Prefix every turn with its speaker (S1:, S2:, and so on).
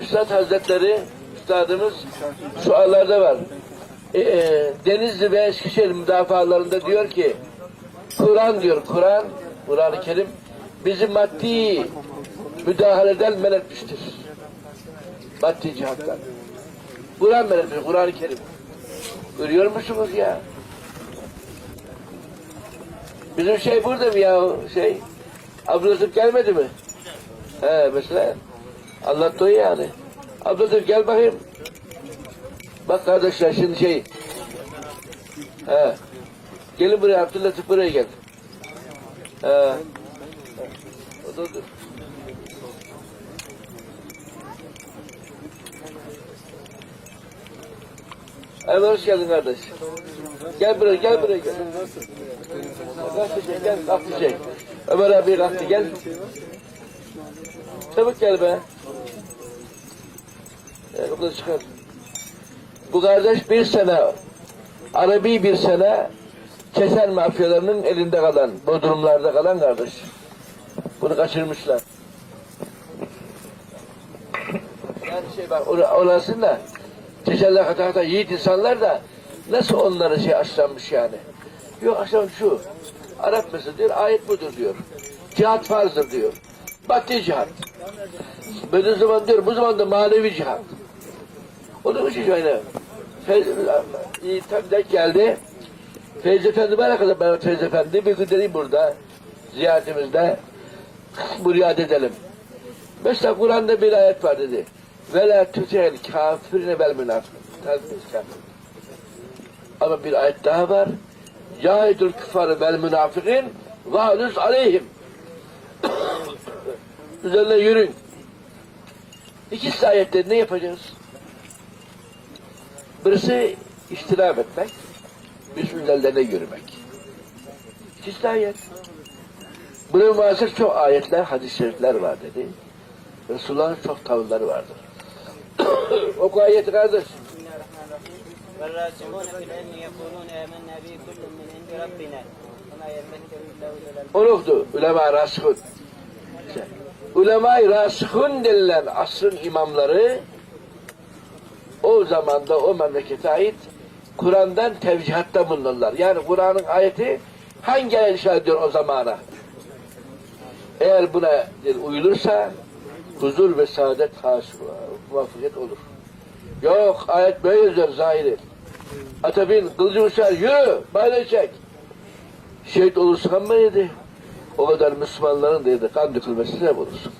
S1: Üstad Hazretleri, Üstadımız şuarlarda var. E, e, Denizli ve Eskişehir müdafalarında diyor ki, Kur'an diyor, Kur'an, Kur'an-ı Kerim bizi maddi müdahaleden men etmiştir. Maddi cihattan. Kur'an men etmiş, Kur'an-ı Kerim. Görüyor musunuz ya? Bizim şey burada mı ya şey? Abdülazif gelmedi mi? He mesela anlattı yani. Abdülazif gel bakayım. Bak kardeşler şimdi şey. He. Gelin buraya Abdülazif buraya gel. He. O da dur. Evet hoş geldin kardeş. Gel buraya gel buraya gel. Kalk bir şey gel kalk bir şey. Ömer abi kalktı gel. Çabuk gel be. Burada çıkar. Bu kardeş bir sene Arabi bir sene keser mafyalarının elinde kalan, bu durumlarda kalan kardeş. Bunu kaçırmışlar. Yani şey bak or- orası da Teşeller hata hata yiğit insanlar da nasıl onlara şey aşlanmış yani. Yok aşlan şu. Arap mesela diyor ayet budur diyor. Cihat farzdır diyor. Batı cihat. Böyle zaman diyor bu zaman da manevi cihat. O şey şöyle. Feyz, iyi tabii denk geldi. Feyz Efendi bana kadar ben Feyz Efendi bir gün dedim burada ziyaretimizde buraya edelim. Mesela Kur'an'da bir ayet var dedi. Ve la tütel kafirine vel münafık. Ama bir ayet daha var. Cahidül küffarı vel münafikin valüs aleyhim. Üzerine yürün. İkisi ayette ne yapacağız? Birisi istilaf etmek, Müslümanlarına yürümek. İkisi ayet. Buna münasır çok ayetler, hadis-i şerifler var dedi. Resulullah'ın çok tavırları vardır. Oku ayeti kardeş. Oluktu ulema rasıhun. Ulema-i rasıhun şey, denilen asrın imamları o zamanda o memlekete ait Kur'an'dan tevcihatta bulunurlar. Yani Kur'an'ın ayeti hangi ayet işaret ediyor o zamana? Eğer buna uyulursa huzur ve saadet hasıl muvaffakiyet olur. Yok ayet böyle yazıyor zahiri. Ata bin kılıcı uçar yürü böyle çek. Şehit olursa kan mı yedi? O kadar Müslümanların dedi kan dökülmesi sebep olursun.